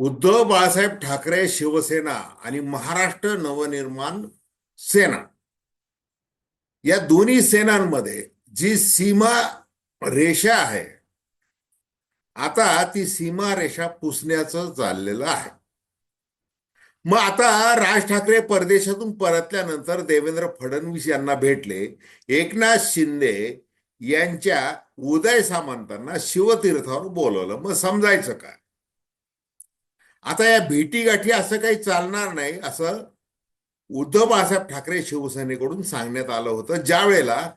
उद्धव बाळासाहेब ठाकरे शिवसेना आणि महाराष्ट्र नवनिर्माण सेना. या दोन्ही सेनांमध्ये जी सीमा रेषा आहे आता ती सीमा रेषा पुसण्याचं चाललेलं आहे. मग आता राज ठाकरे परदेशातून परतल्यानंतर देवेंद्र फडणवीस यांना भेटले एकनाथ शिंदे यांच्या उदय सामंतांना शिवतीर्थावर बोलवलं. मग समजायचं काय? आता या भेटी गाठी असं काही चालणार नाही असं उद्धव बाळासाहेब ठाकरे शिवसेनेकडून सांगण्यात आलं होतं ज्या वेळेला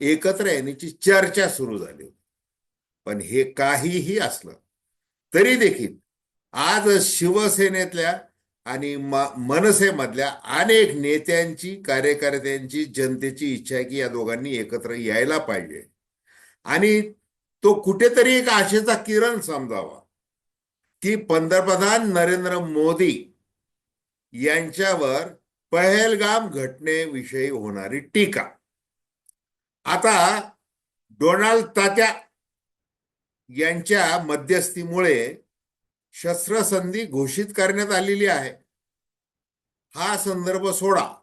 एकत्र येण्याची चर्चा सुरू झाली होती. पण हे काहीही असलं तरी देखील आज शिवसेनेतल्या आणि मनसेमधल्या अनेक नेत्यांची कार्यकर्त्यांची जनतेची इच्छा आहे की या दोघांनी एकत्र यायला पाहिजे. आणि तो कुठेतरी एक आशेचा किरण समजावा. की पंतप्रधान नरेंद्र मोदी यांच्यावर पहलगाम घटनेविषयी होणारी टीका. आता डोनाल्ड तात्या यांच्या मध्यस्थीमुळे शस्त्रसंधी घोषित करण्यात आलेली आहे. हा संदर्भ सोडा.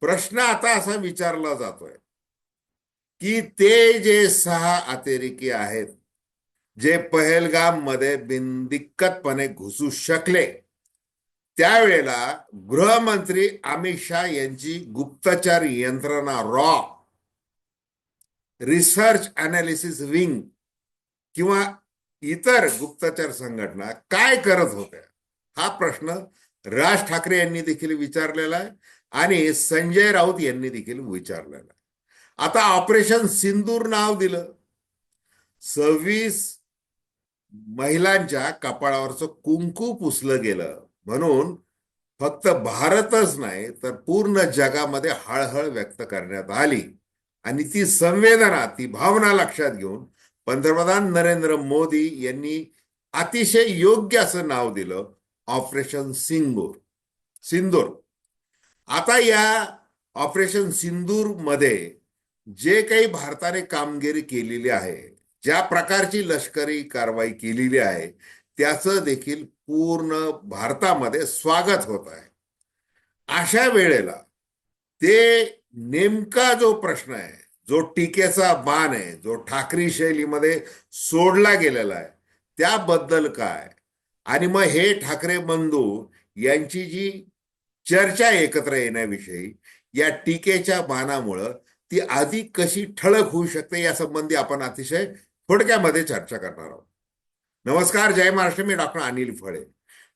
प्रश्न आता असा विचारला जातोय की ते जे सहा अतिरेकी आहेत जे पहलगाममध्ये बिनदिक्कतपणे घुसू शकले त्यावेळेला गृहमंत्री अमित शहा यांची गुप्तचर यंत्रणा रॉ रिसर्च अनालिसिस विंग किंवा इतर गुप्तचर संघटना काय करत होत्या? हा प्रश्न राज ठाकरे यांनी देखील विचारलेला आहे आणि संजय राऊत यांनी देखील विचारलेला आहे. आता ऑपरेशन सिंदूर नाव दिलं. सव्वीस महिलांच्या कपाळावरचं कुंकू पुसलं गेलं. म्हणून फक्त भारतच नाही तर पूर्ण जगामध्ये हळहळ व्यक्त करण्यात आली. आणि ती संवेदना ती भावना लक्षात घेऊन पंतप्रधान नरेंद्र मोदी यांनी अतिशय योग्य असं नाव दिलं ऑपरेशन सिंदूर. सिंदूर. आता या ऑपरेशन सिंदूरमध्ये जे काही भारताने कामगिरी केलेली आहे ज्या प्रकारची लष्करी कारवाई केलेली आहे त्याचं देखील पूर्ण भारतामध्ये स्वागत होत आहे. अशा वेळेला ते नेमका जो प्रश्न आहे जो टीकेचा बाण आहे जो ठाकरी शैलीमध्ये सोडला गेलेला आहे त्याबद्दल काय? आणि मग हे ठाकरे बंधू यांची जी चर्चा एकत्र येण्याविषयी या टीकेच्या बाणामुळं ती अधिक कशी ठळक होऊ शकते या संबंधी आपण अतिशय थोडक्यामध्ये चर्चा करणार आहोत. नमस्कार जय महाराष्ट्र मी डॉक्टर अनिल फळे.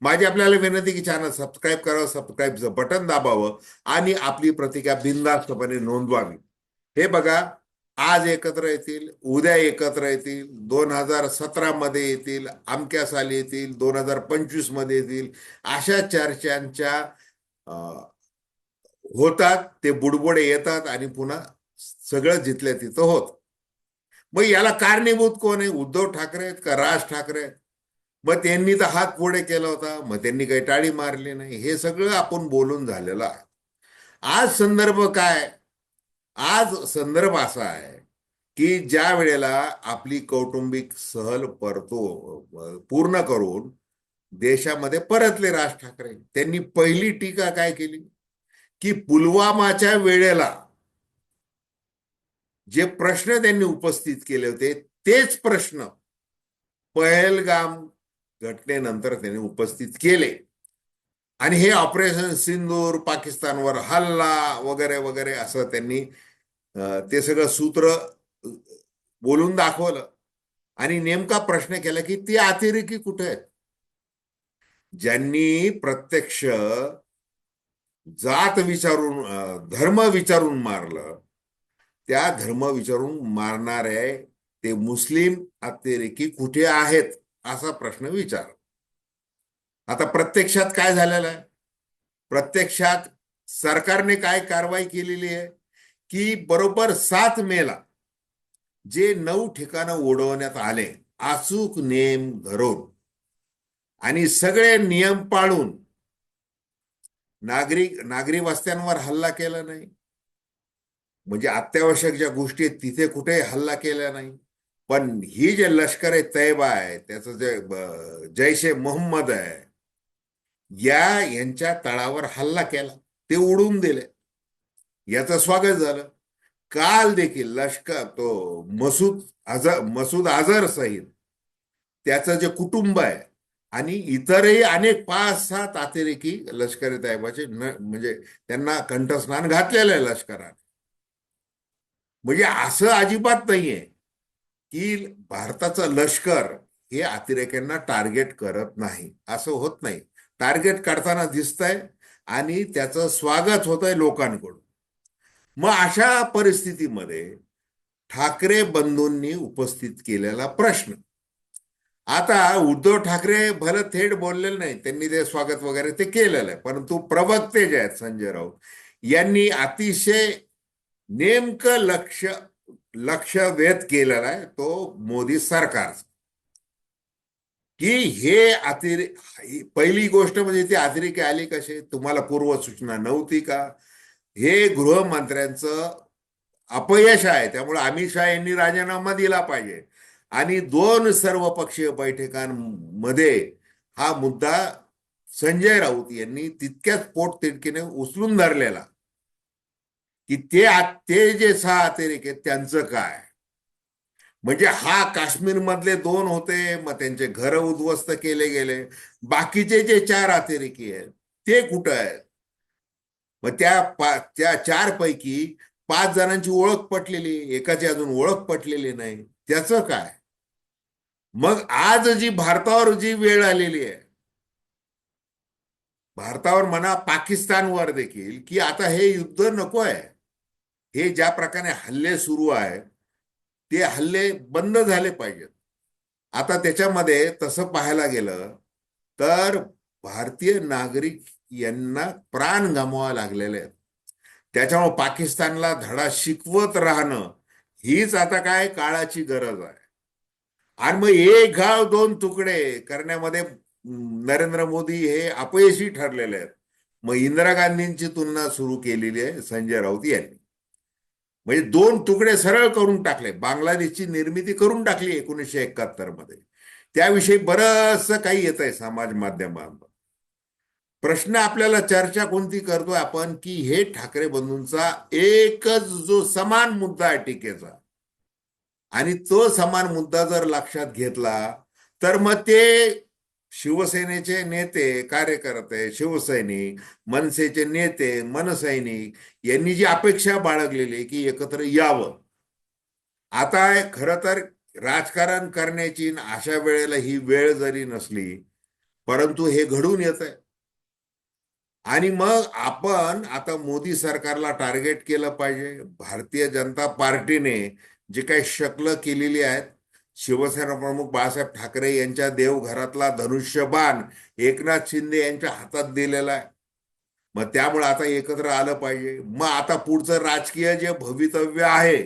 माझी आपल्याला विनंती की चॅनल सबस्क्राईब करावं सबस्क्राईबचं बटन दाबावं आणि आपली प्रतिक्रिया बिनधास्तपणे नोंदवावी. हे बघा आज एकत्र येतील उद्या एकत्र येतील दोन हजार सतरा मध्ये येतील अमक्या साली येतील दोन हजार पंचवीसमध्ये येतील अशा चर्चांच्या अं, होतात ते बुडबुडे येतात आणि पुन्हा सगळं जिथल्या तिथं होत. मग याला कारणीभूत कोण आहे? उद्धव ठाकरे आहेत का राज ठाकरे आहेत? मग त्यांनी तर हात पुढे केला होता. मग त्यांनी काही टाळी मारली नाही. हे सगळं आपण बोलून झालेलं आहे. आज संदर्भ काय? आज संदर्भ असा आहे की ज्या वेळेला आपली कौटुंबिक सहल परतो पूर्ण करून देशामध्ये परतले राज ठाकरे त्यांनी पहिली टीका काय केली? की पुलवामाच्या वेळेला जे प्रश्न त्यांनी उपस्थित केले होते तेच प्रश्न पहलगाम घटनेनंतर त्यांनी उपस्थित केले. आणि हे ऑपरेशन सिंदूर पाकिस्तानवर हल्ला वगैरे वगैरे असं त्यांनी ते सगळं सूत्र बोलून दाखवलं. आणि नेमका प्रश्न केला की ती अतिरेकी कुठे आहेत? ज्यांनी प्रत्यक्ष जात विचारून धर्म विचारून मारलं त्या धर्म विचारून मारणारे ते मुस्लिम अतिरेकी कुठे आहेत असा प्रश्न विचार आता प्रत्यक्षात काय झालेलं आहे? प्रत्यक्षात सरकारने काय कारवाई केलेली आहे? की बरोबर सात मेला जे नऊ ठिकाणं उडवण्यात आले अचूक नेम धरून आणि सगळे नियम पाळून नागरिक नागरी वस्त्यांवर हल्ला केला नाही? म्हणजे अत्यावश्यक ज्या गोष्टी आहेत तिथे कुठेही हल्ला केला नाही. पण ही जे लष्कर ए तैबा आहे त्याचं जे जैश ए मोहम्मद आहे या यांच्या तळावर हल्ला केला. ते उडून दिले. याचं स्वागत झालं. काल देखील लष्कर तो मसूद अझर मसूद अझर सहित त्याचं जे कुटुंब आहे आणि इतरही अनेक पाच सात अतिरेकी लष्करी तैबाचे न म्हणजे त्यांना कंठस्नान घातलेलं आहे लष्कराने. म्हणजे असं अजिबात नाहीये की भारताचं लष्कर हे अतिरेक्यांना टार्गेट करत नाही. असं होत नाही. टार्गेट करताना दिसतंय आणि त्याचं स्वागत होत आहे लोकांकडून. मग अशा परिस्थितीमध्ये ठाकरे बंधूंनी उपस्थित केलेला प्रश्न. आता उद्धव ठाकरे भलं थेट बोललेले नाही त्यांनी ते स्वागत वगैरे ते केलेलं आहे. परंतु प्रवक्ते जे आहेत संजय राऊत यांनी अतिशय नेमकं लक्ष लक्ष वेध केलेला आहे तो मोदी सरकार की हे अतिरे पहिली गोष्ट म्हणजे ती अतिरेकी आली कसे? तुम्हाला पूर्व सूचना नव्हती का? हे गृहमंत्र्यांचं अपयश आहे. त्यामुळे अमित शहा यांनी राजीनामा दिला पाहिजे. आणि दोन सर्वपक्षीय बैठकांमध्ये हा मुद्दा संजय राऊत यांनी तितक्याच पोटतिडकीने उचलून धरलेला. की ते ते जे सहा अतिरेक आहेत त्यांचं काय? म्हणजे हा काश्मीर मधले दोन होते मग त्यांचे घर उद्ध्वस्त केले गेले. बाकीचे जे चार अतिरेकी आहेत ते कुठं आहेत? मग त्या पा त्या चार पैकी पाच जणांची ओळख पटलेली एकाची अजून ओळख पटलेली नाही. त्याचं काय? मग आज जी भारतावर जी वेळ आलेली आहे भारतावर म्हणा पाकिस्तानवर देखील की आता हे युद्ध नको आहे. हे ज्या प्रकारे हल्ले सुरू आहे ते हल्ले बंद झाले पाहिजेत. आता त्याच्यामध्ये तसं पाहायला गेलं तर भारतीय नागरिक यांना प्राण गमवावे लागलेले आहेत त्याच्यामुळे पाकिस्तानला धडा शिकवत राहणं हीच आता काय काळाची गरज आहे. आणि मग एक गाव दोन तुकडे करण्यामध्ये नरेंद्र मोदी हे अपयशी ठरलेले आहेत. मग इंदिरा गांधींची तुलना सुरू केलेली आहे संजय राऊत यांनी. म्हणजे दोन तुकडे सरळ करून टाकले. बांगलादेशची निर्मिती करून टाकली एकोणीसशे एकाहत्तरमध्ये. त्याविषयी बरंच काही येत आहे समाज माध्यमांवर. प्रश्न आपल्याला चर्चा कोणती करतोय आपण की हे ठाकरे बंधूंचा एकच जो समान मुद्दा आहे टीकेचा आणि तो समान मुद्दा जर लक्षात घेतला तर मग ते शिवसेनेचे नेते कार्यकर्ते शिवसैनिक मनसेचे नेते मनसैनिक यांनी जी अपेक्षा बाळगलेली की एकत्र यावं. आता खर तर राजकारण करण्याची अशा वेळेला ही वेळ जरी नसली परंतु हे घडून येत आहे आणि मग आपण आता मोदी सरकारला टार्गेट केलं पाहिजे. भारतीय जनता पार्टीने जे काही शकलं केलेली आहेत शिवसेना प्रमुख बाळासाहेब ठाकरे यांच्या देवघरातला धनुष्यबाण एकनाथ शिंदे यांच्या हातात दिलेला आहे. मग त्यामुळे आता एकत्र आलं पाहिजे. मग आता पुढचं राजकीय जे भवितव्य आहे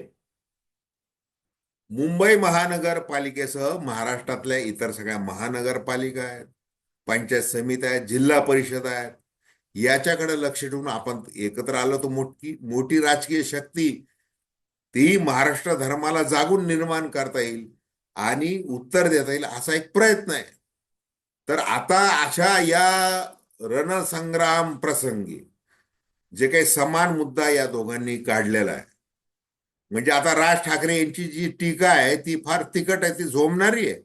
मुंबई महानगरपालिकेसह महाराष्ट्रातल्या इतर सगळ्या महानगरपालिका आहेत पंचायत समिती आहेत जिल्हा परिषद आहेत. याच्याकडे लक्ष ठेवून आपण एकत्र आलो तर मोठी मोठी राजकीय शक्ती ती महाराष्ट्र धर्माला जागून निर्माण करता येईल. आणि उत्तर देता येईल असा एक प्रयत्न आहे. तर आता अशा या रणसंग्राम प्रसंगी जे काही समान मुद्दा या दोघांनी काढलेला आहे. म्हणजे आता राज ठाकरे यांची जी टीका आहे ती फार तिकट आहे ती झोमणारी आहे.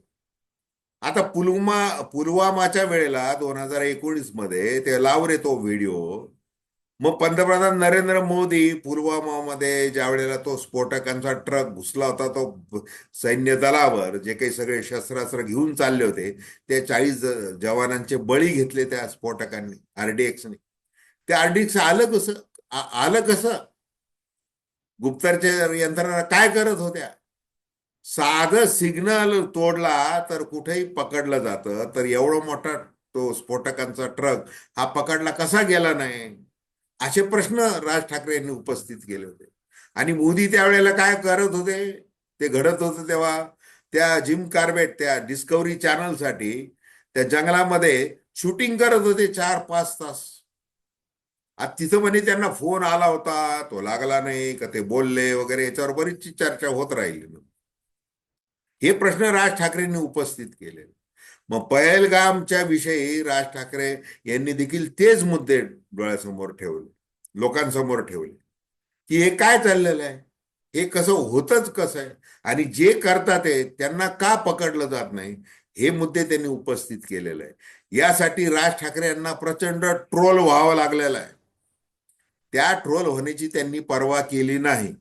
आता पुलवामा पुलवामाच्या वेळेला दोन हजार एकोणीसमध्ये ते लावरे तो व्हिडिओ मग पंतप्रधान नरेंद्र मोदी पुलवामामध्ये ज्या वेळेला तो स्फोटकांचा ट्रक घुसला होता तो सैन्य दलावर जे काही सगळे शस्त्रास्त्र घेऊन चालले होते ते चाळीस जवानांचे बळी घेतले त्या स्फोटकांनी आरडीएक्सने ते आरडीएक्स आलं कसं? आलं कसं? गुप्तरच्या यंत्रणा काय करत होत्या? साधं सिग्नल तोडला तर कुठेही पकडलं जातं तर एवढा मोठा तो स्फोटकांचा ट्रक हा पकडला कसा गेला नाही? असे प्रश्न राज ठाकरे यांनी उपस्थित केले होते. आणि मोदी त्यावेळेला काय करत होते? ते घडत होते तेव्हा त्या जिम कार्बेट त्या डिस्कवरी चॅनलसाठी त्या जंगलामध्ये शूटिंग करत होते चार पाच तास. आज तिथं म्हणे त्यांना फोन आला होता तो लागला नाही का ते बोलले वगैरे याच्यावर बरीचशी चर्चा होत राहिली. हे प्रश्न राज ठाकरेंनी उपस्थित केले मग पहलगामच्या विषयी राज ठाकरे यांनी देखील तेच मुद्दे डोळ्यासमोर ठेवले लोकांसमोर ठेवले की हे काय चाललेलं आहे? हे कसं होतच कसं आहे? आणि जे करतात ते त्यांना का पकडलं जात नाही? हे मुद्दे त्यांनी उपस्थित केलेले आहे यासाठी राज ठाकरे यांना प्रचंड ट्रोल व्हावं लागलेलं आहे. त्या ट्रोल होण्याची त्यांनी पर्वा केली नाही.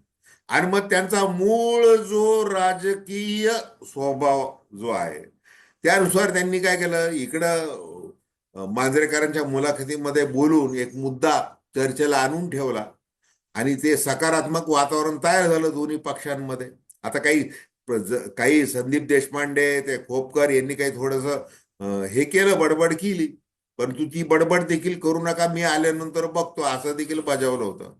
आणि मग त्यांचा मूळ जो राजकीय स्वभाव जो आहे त्यानुसार त्यांनी काय केलं? इकडं मांजरेकरांच्या मुलाखतीमध्ये बोलून एक मुद्दा चर्चेला आणून ठेवला. आणि ते सकारात्मक वातावरण तयार झालं दोन्ही पक्षांमध्ये. आता काही काही संदीप देशपांडे ते खोपकर यांनी काही थोडंसं हे केलं बडबड केली. परंतु ती बडबड देखील करू नका मी आल्यानंतर बघतो. असं देखील बजावलं होतं.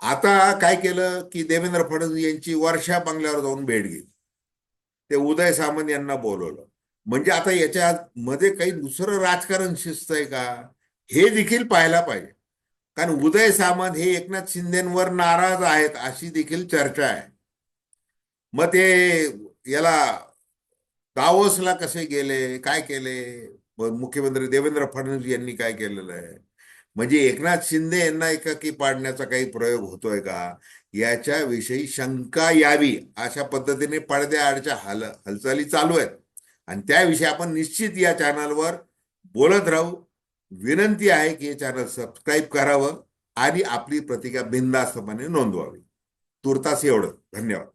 आता काय केलं की देवेंद्र फडणवीस यांची वर्षा बंगल्यावर जाऊन भेट घेतली. ते उदय सामंत यांना बोलवलं. म्हणजे आता याच्या मध्ये काही दुसरं राजकारण शिजतंय का? हे देखील पाहायला पाहिजे. कारण उदय सामंत हे एकनाथ शिंदेवर नाराज आहेत अशी देखील चर्चा आहे. मग ते याला दावोसला कसे गेले? काय केले? मुख्यमंत्री देवेंद्र फडणवीस यांनी काय केलेलं आहे? म्हणजे एकनाथ शिंदे यांना एकाकी पाडण्याचा काही प्रयोग होतोय का? याच्याविषयी शंका यावी अशा पद्धतीने पडद्याआडच्या हाल हालचाली चालू आहेत. आणि त्याविषयी आपण निश्चित या चॅनलवर बोलत राहू. विनंती आहे की हे चॅनल सबस्क्राईब करावं आणि आपली प्रतिक्रिया बिनधास्तपणे नोंदवावी. तुर्तास एवढं. धन्यवाद.